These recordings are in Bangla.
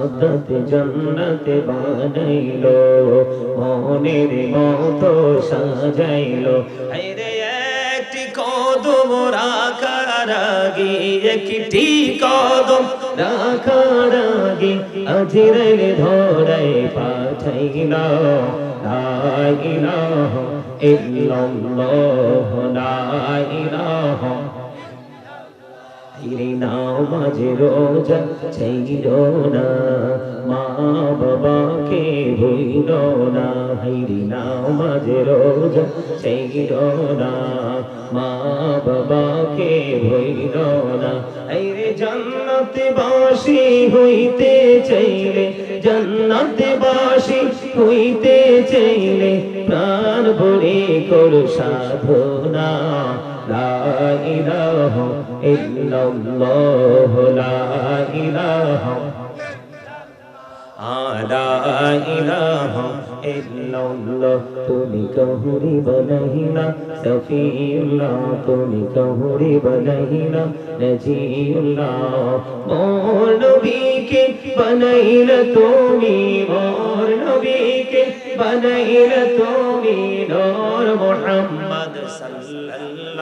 সাদত জন্নতে বানাইলো, মনের মতো সাজাইলো। আরে একটি কদম রাখার আগে একটি কদম রাখার আগে আজিরের ধরাই পাঠাইল। লা ইল্লাল্লাহ, লা ইলাহা হিরে নাও মাঝে রোজা চাইল না। মা বাবাকে ভুইল না। হিরে নাও মাঝে রোজা চাইল না। মা বাবাকে ভুইল না। হিরে জান্নাতে বাসি হইতে চাইলে, জান্নাতে বাসি হইতে চাইলে, প্রাণ ভরে করো সাধনা। লা ইলাহা ইল্লাল্লাহ লা ইলাহা আলা ইলাহা ইল্লাল্লাহ তুমি কহুরি বলহিনা সফিউল্লাহ তুমি কহুরি বলহিনা নজিউল্লাহ। মোর নবীকে বানাইলা তুমি মোর নবীকে বানাইলা তুমি, নূর মুহাম্মদ সাল্লাল্লাহ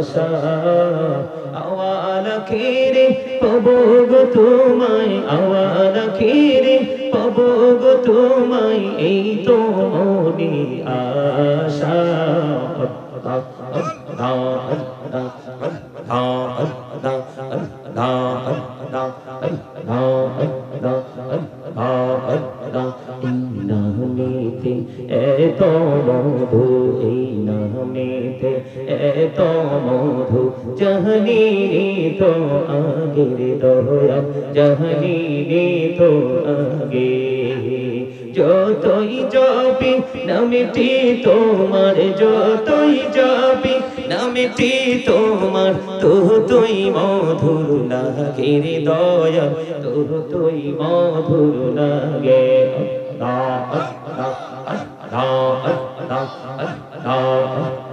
ভালোবাসা। আওয়ালা কে রে গো তোমায় আওয়ালা কেরে তো আগের দয়া জাহানি তো আগে যতই জপি নামটি তোমার যতই জপি নামটি তোমার তো তুই মধুর লাগে রে দয়া তো তুই মধুর লাগে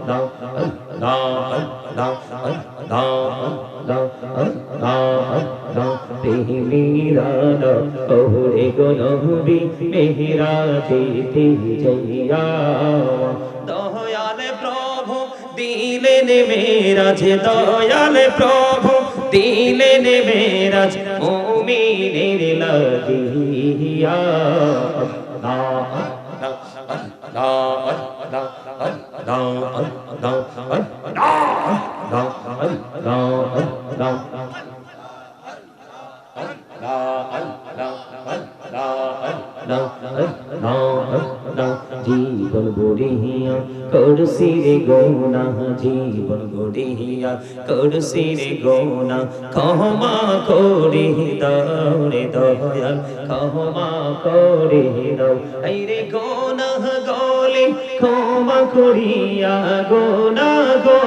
মেহরানা ওরে গনবি মেহরা দিতে জইয়া দয়াল প্রভু দিলেন মেরাজ দয়াল প্রভু দিলেন মেরাজ মুমিনের লাগিয়া। আল্লাহ জীবন গড়িয়া করছি রে গৌনা, জীবন গড়িয়া করছি রে গৌনা, ক্ষমা করে দাও রে দয়াল, ক্ষমা করে দাও। এই রে গৌনা গলে ক্ষমা করিয়া, গোনা গলে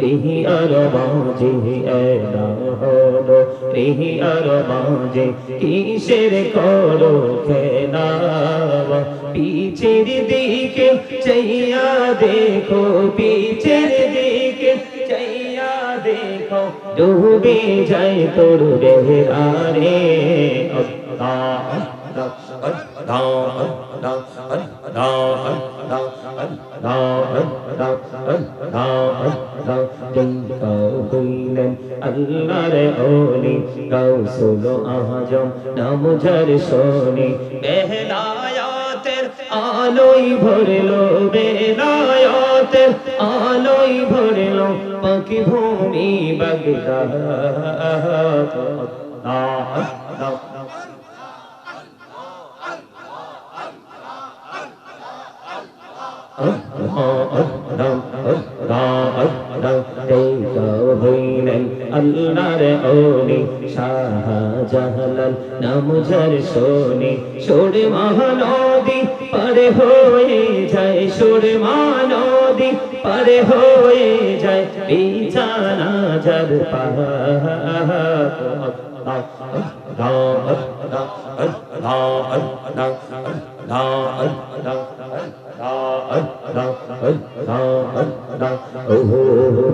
নাও আর বাজে এরা হলো নাও আর বাজে কিসের করো খেলা পিছের দিকে চাইয়া দেখো, পিছের দিকে চাইয়া দেখো। ডুবে যায় তোর রে নাম সোনি বেহনায়াতের আলোই ভরলো বেহনায়াতের আলোই ভরলো পাখি ভূমি বাগদাদ। আল্লাহর ওলি শাহজাহালাল নামজার সোনি সোরে মহানদী পারে হয়ে যায়, সোরে মহানদী পারে হয়ে যায়, বিছানা যার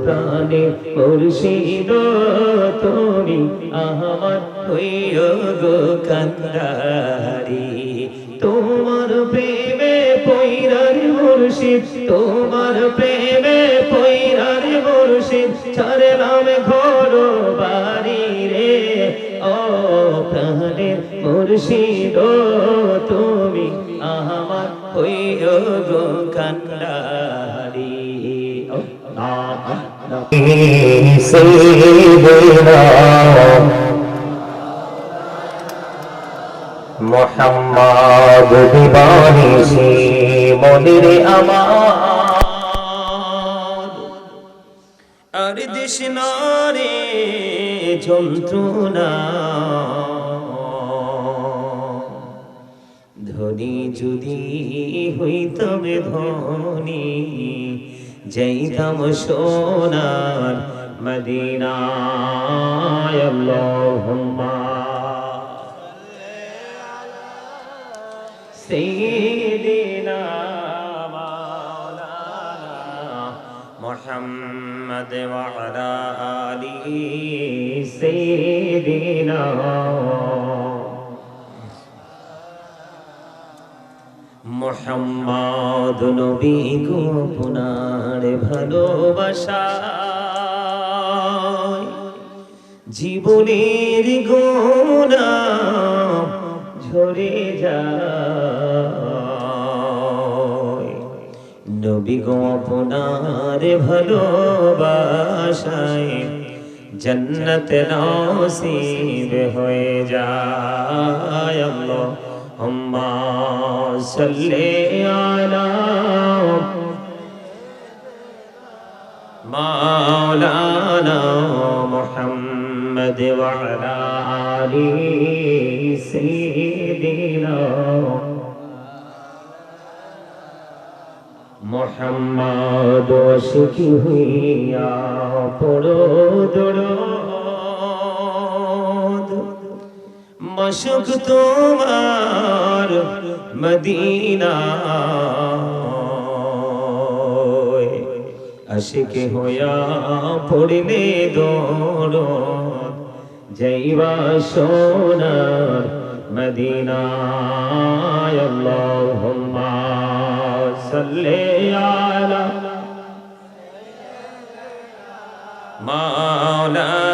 প্রাণে মুর্শিদ তুমি আমার হইয় গো কান্দারি তোমার প্রেমে পৈরার মুর্শিদ তোমার প্রেমে পৈরার মুর্শিদ ছাড়লাম ঘর বাড়ি রে ও প্রাণের মুর্শিদ তুমি হইয় গো কান্দারি মোহাম্মদ দিবানিসি মনির আমার। আর দেশ নারে যন্ত্রণা ধনী যদি হইতাম ধনী যাইতাম সোনার মদিনায় আল্লাহুম্মা سيدنا مولانا محمد وعلى آله سيدنا মোহাম্মদ নবী গো আপনার ভালোবাসা। জীবনের গোনা ঝরে যায়। নবী গো আপনার ভালোবাসায় জন্নত নসিব হয়ে যায়। আল্লাহ अम्मा सल्ले आला मौलाना मोहम्मद वाला आली सैदिना मोहम्मद शिखिया पड़ो दड़ो অসুখ তোমার মদিনা। আশিক হইয়া পড়লে দৌড় যাইবা সোনার মদিনা আল্লাহুম্মা সাল্লি আলা মাওলানা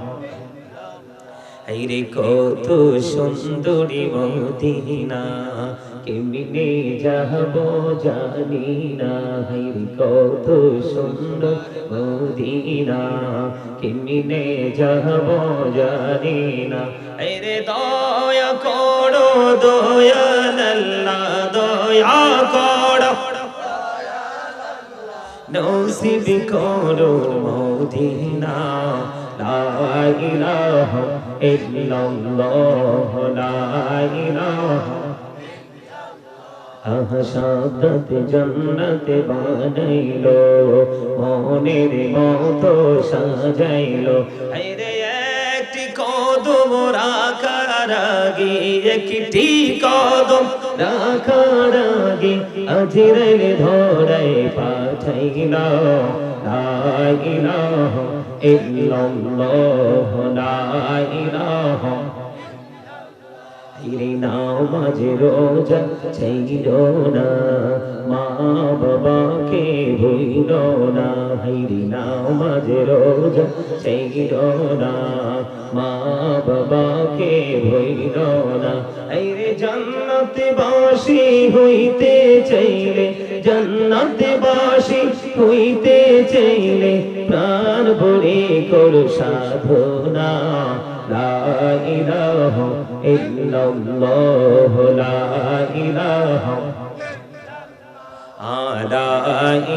হাইরে কত সুন্দরী মদিনা, কেমনে যাব জানি না। হাইরে কত সুন্দর মদিনা, কেমনে যাব জানি না। হাইরে দয়া করো দয়াল্লাহ দয়া করো। নসিব করো মদিনা। লা ইলাহা ইল্লাল্লাহ, লা ইলাহা আহাসাদত জন্নত বানাইলো, মনের মতো সাজাইলো। আরে একটি কদম রাখার একটি কদম রাখার আগে আজিরের ধরাই পাঠাইলা। লা ইল্লাল্লাহ লা ইলাহা হিরে নামাজ রোজা চাইল না। মা বাবাকে ভুইল না। হিরে নামাজ রোজা চাইল না। মা বাবাকে ভুইল না। হিরে জান্নাত বাসি হইতে চাইলে, জান্নাত বাসি হইতে চাইলে, প্রাণ ভরে করো সাধনা। লা ইলাহা ইল্লাল্লাহ লা ইলাহা আলা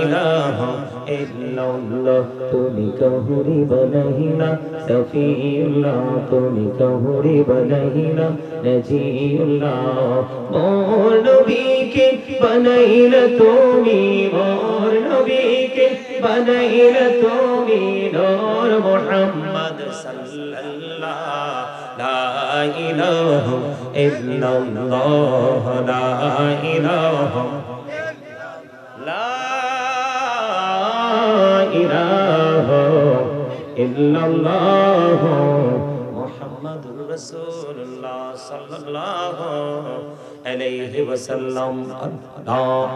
ইলাহা ইল্লাল্লাহ তুমি কহুরি বনহিনা সফিউল্লাহ তুমি কহুরি বনহিনা নজিউল্লাহ মোর নবীকে বনাইলা তুমি মোর নবীকে বনাইলা তুমি, নূর মুহাম্মদ সাল্লাল্লাহ ইলাহ ইল্লাল্লাহ লা ইলাহ লা ইলাহ ইল্লাল্লাহ মুহাম্মাদুর রাসূলুল্লাহ সাল্লাল্লাহু আলাইহি ওয়াসাল্লাম আল্লাহ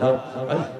আল্লাহ।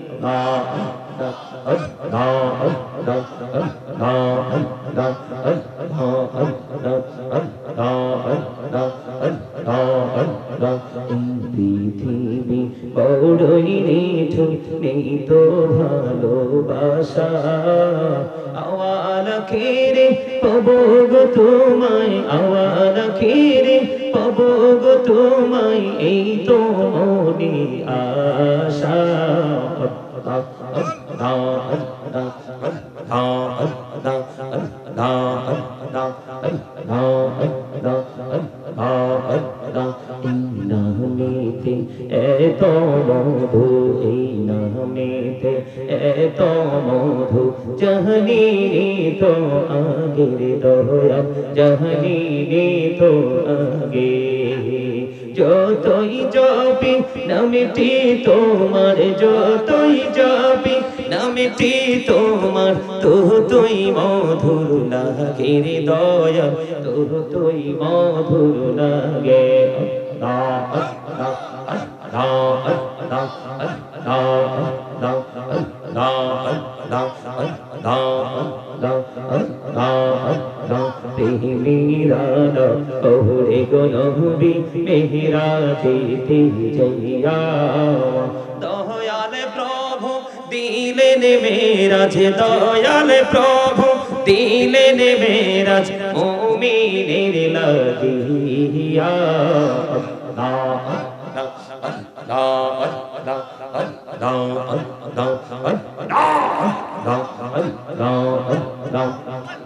পৃথিবী বড়ই নিঠু নেই তো ভালোবাসা। আওয়ালা কেরে পাবো গো তোমায় আওয়ালা কেরে পাবো গো তোমায়, এই তো মনে আশা। নামেতে এত মধু এই নামেতে এত মধু জাহানি তো আগের দয়া জাহানি তো আগে যতই জপি, নামটি তোমার, যতই জপি, নামটি তোমার তো তুই মধুর লাগে রে দয়া তো তুই মধুর লাগে। মেহরানা ওরে গনবি মেহরা দিতে জইয়া দয়াল প্রভু দিলেন মেরাজ দয়াল প্রভু দিলেন মেরাজ মুমিনের লাগিয়া আল্লাহ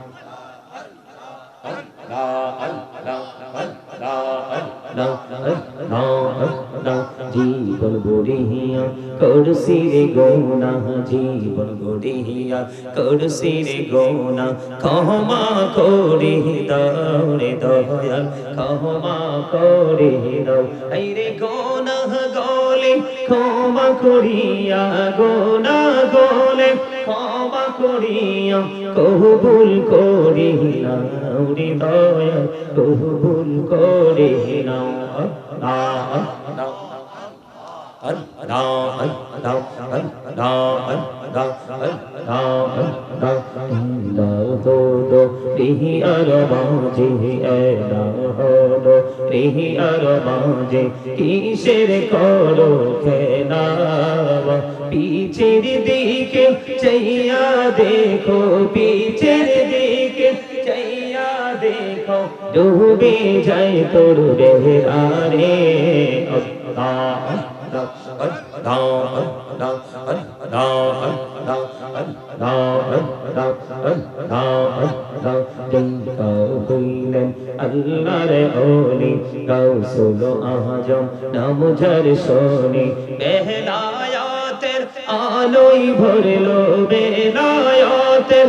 জীবন গড়িয়া করছি রে গৌনা, জীবন গড়িয়া করছি রে গৌনা, ক্ষমা করে দাও রে দয়াল, ক্ষমা করে দাও। এই রে গৌনা গলে, ক্ষমা করিয়া, গোনা গলে ক্ষমা করিয়া কবুল করি নাও রে দয়াল কবুল করে নাও আল্লাহ কিসের করো খেলা পিছের দিকে চাইয়া দেখো পিছের দিকে চাইয়া দেখো ডুবে যায় তোর রে আল্লাহর ওলি গাউসুল আজম নাম ঝর সোনি বেহলায়াতের আলোই ভরলো বেলায়াতের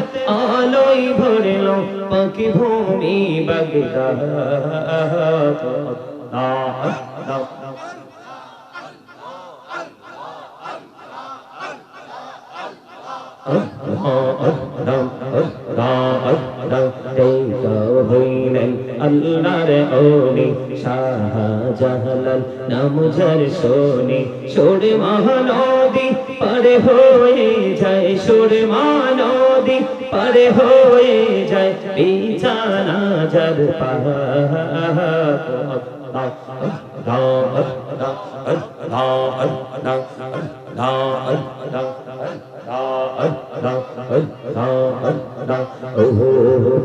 আলোই ভরলো পাখি ভূমি বাগদাদ আল্লাহর ওলি শাহজাহালাল নামঝর সোনি সোরে মহানদী পারে হয়ে যায় সোরে মহানদী পারে হয়ে যায় বিছানা যার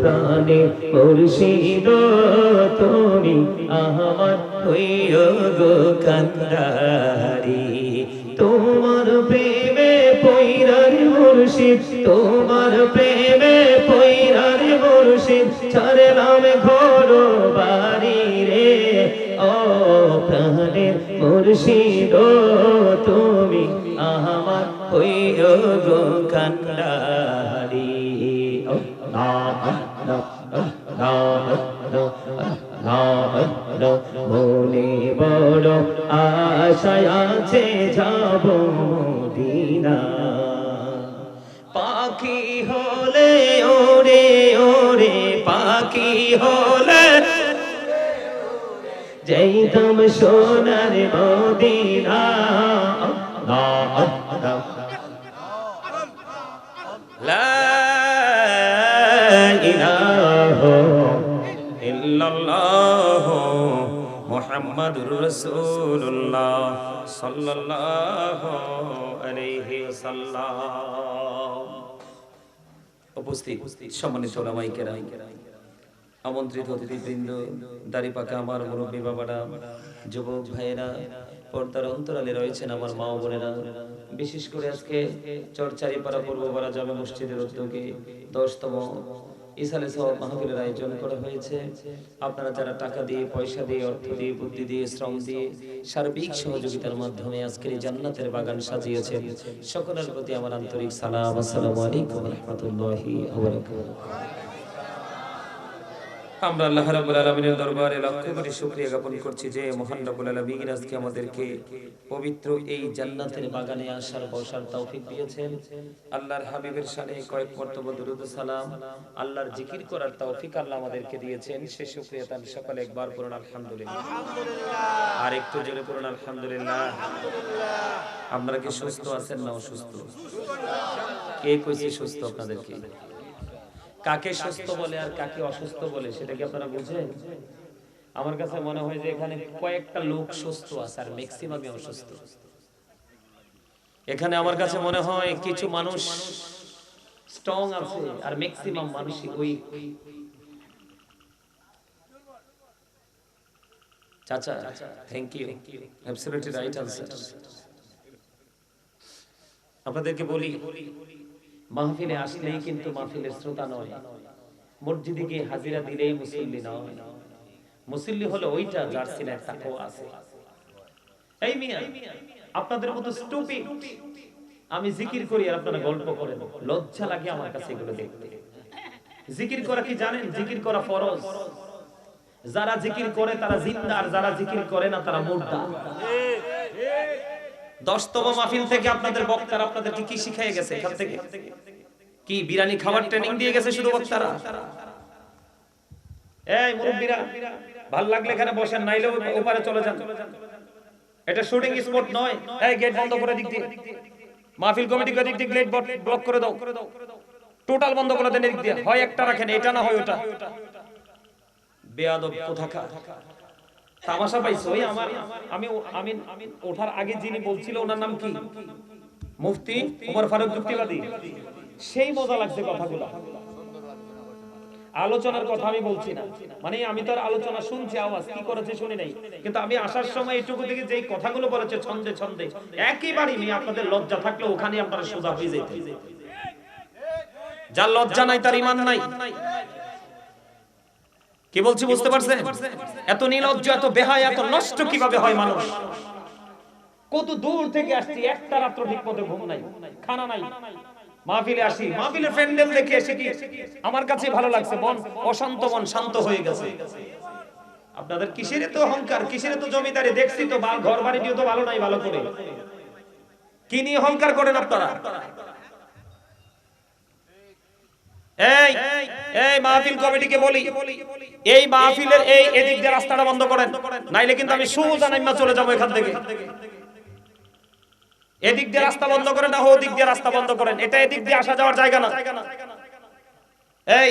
প্রাণে মুর্শিদ, তুমি আমার হইয় গো কান্দারি। তোমার তোমার প্রেমে সোনার মদিনা। লা ইলাহা ইল্লাল্লাহ মুহাম্মাদুর রাসূলুল্লাহ সাল্লাল্লাহু আলাইহি ওয়াসাল্লাম। উপস্থিত সম্মানিত ওলামাই কেরাম, আমন্ত্রিত অতিথিবৃন্দ, দাড়ি পাকা আমার মুরব্বী বাবারা যুবক ভাইয়েরা, পর্দার অন্তরালে রয়েছেন আমার মা বোনেরা। বিশেষ করে আজকে চরচারি পাড়া পূর্বপাড়া জামে মসজিদের উদ্যোগে দশতম ইসালে সব মাহফিলের আয়োজন করা হয়েছে। আপনারা যারা টাকা দিয়ে, পয়সা দিয়ে, অর্থ দিয়ে, বুদ্ধি দিয়ে, শ্রম দিয়ে সার্বিক সহযোগিতার মাধ্যমে আজকের জান্নাতের বাগান সাজিয়েছেন, সকলের প্রতি আমার আন্তরিক সালাম। আসসালামু আলাইকুম রহমতুল্লাহি আমরা আল্লাহ রাব্বুল আলামিনের দরবারে লক্ষ কোটি শুকরিয়া জ্ঞাপন করছি যে মহান রাব্বুল আলামিন আজকে আমাদেরকে পবিত্র এই জান্নাতের বাগানে আসার বসার তৌফিক দিয়েছেন। আল্লাহর হাবিবের শানে কয়েক কর্তব্য দুরুদ সালাম। আল্লাহর জিকির করার তৌফিক আল্লাহ আমাদেরকে দিয়েছেন। সে শুকরিয়া তার সকালে একবার পড়ুন আলহামদুলিল্লাহ। আর একটু জোরে পড়ুন আলহামদুলিল্লাহ। আপনারা কি সুস্থ আছেন না অসুস্থ? কে কইছে সুস্থ আপনাদেরকে? কাকে সুস্থ বলে আর কাকে অসুস্থ বলে, সেটা কি আপনারা বুঝেন? আমার কাছে মনে হয় যে এখানে কয়েকটা লোক সুস্থ আছে আর ম্যাক্সিমামই অসুস্থ। এখানে আমার কাছে মনে হয় কিছু মানুষ স্ট্রং আছে আর ম্যাক্সিমাম মানুষই উইক চাচা thank you absolutely right answer আপনাদেরকে বলি মাহফিলে আসলেই কিন্তু মাহফিলের শ্রোতা নয়। মসজিদে গিয়ে হাজিরা দিলেই মুসল্লি নয়। মুসল্লি হলো ওইটা যার সিনায় তাকওয়া আছে। এই মিয়া, আপনাদের মতো স্টুপিড আমি জিকির করি আর আপনারা গল্প করেন। লজ্জা লাগে আমার কাছে এগুলো দেখতে। জিকির করা কি জানেন? জিকির করা ফরজ। যারা জিকির করে তারা জিন্দা, আর যারা জিকির করে না তারা মুর্দা। দশতম মাহফিল থেকে আপনাদের বক্তারা আপনাদেরকে কি শিখাই গেছে এখান থেকে? কি বিরিয়ানি খাবার ট্রেনিং দিয়ে গেছে শুধু বক্তারা? এই মুরব্বীরা, ভালো লাগলে এখানে বসেন, নাইলে ওপারে চলে যান। এটা শুটিং স্পট নয়। এই গেট বন্ধ করে দিক দিয়ে। মাহফিল কমিটি দিক দিয়ে গেট ব্লক করে দাও। টোটাল বন্ধ করে দেন এদিক দিয়ে। হয় একটা রাখেন, এটা না হয় ওটা। বেয়াদব কোথাকার? তামাশা পাইছো? ওই আমার, আমি আমি আমি ওঠার আগে যিনি বলছিল, ওনার নাম কি? মুফতি ওমর ফারুক যুক্তিবাদী। সেই মজা লাগছে কথাগুলো। আলোচনার কথা আমি বলছি না। মানে আমি তার আলোচনা শুনছি, আওয়াজ কি করেছে শুনি নাই। কিন্তু আমি আসার সময় এইটুকু থেকে যেই কথাগুলো বলেছে, ছন্দে ছন্দে, একেবারেই নেই আপনাদের লজ্জা থাকলে ওখানে আপনারা সোজা হয়ে যেতে যার লজ্জা নাই, তার ইমান নাই। কি বলছি বুঝতে পারছেন? এত নির্লজ্জ এত বেহায়, এত নষ্ট কীভাবে হয় মানুষ? কত দূর থেকে আসছি, একটা রাত্র ঠিক মতো ঘুম নাই, খানা নাই। মাহফিলে আসি মাহফিলের প্যান্ডেল দেখে এসে কি আমার কাছে ভালো লাগছে, মন অশান্ত, মন শান্ত হয়ে গেছে। আপনাদের কিসের তো অহংকার? কিসের তো জমিদারি? দেখছি তো ঘর বাড়ি দিয়ে তো ভালো নাই ভালো করে। কি নিয়ে অহংকার করেন আপনারা? এই এই মাহফিল কমিটিকে বলি, এই মাহফিলের এই এদিক দিয়ে রাস্তাটা বন্ধ করেন, নাইলে কিন্তু আমি সোজা নাইমা চলে যাব এখান থেকে। এদিক দিয়ে রাস্তা বন্ধ করেন না, ওদিক দিয়ে রাস্তা বন্ধ করেন, এটা এদিক দিয়ে আসা যাওয়ার জায়গা না। এই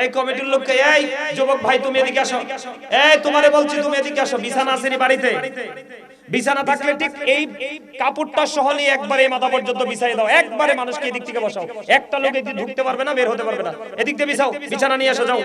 এই কমিটির লোককে, এই যুবক ভাই, তুমি এদিকে আসো। এই, তোমারে বলছি তুমি এদিকে আসো, বিছানা আসেনি বাড়িতে? বিছানা থাকলে ঠিক এই কাপড়টা সহ নিয়ে একবারে মাথা পর্যন্ত বিছাই দাও। একবারে মানুষকে এদিক থেকে বসাও। একটা লোক এদিকে ঢুকতে পারবে না, বের হতে পারবে না। এদিক দিয়ে বিছাও, বিছানা নিয়ে আসা যাও।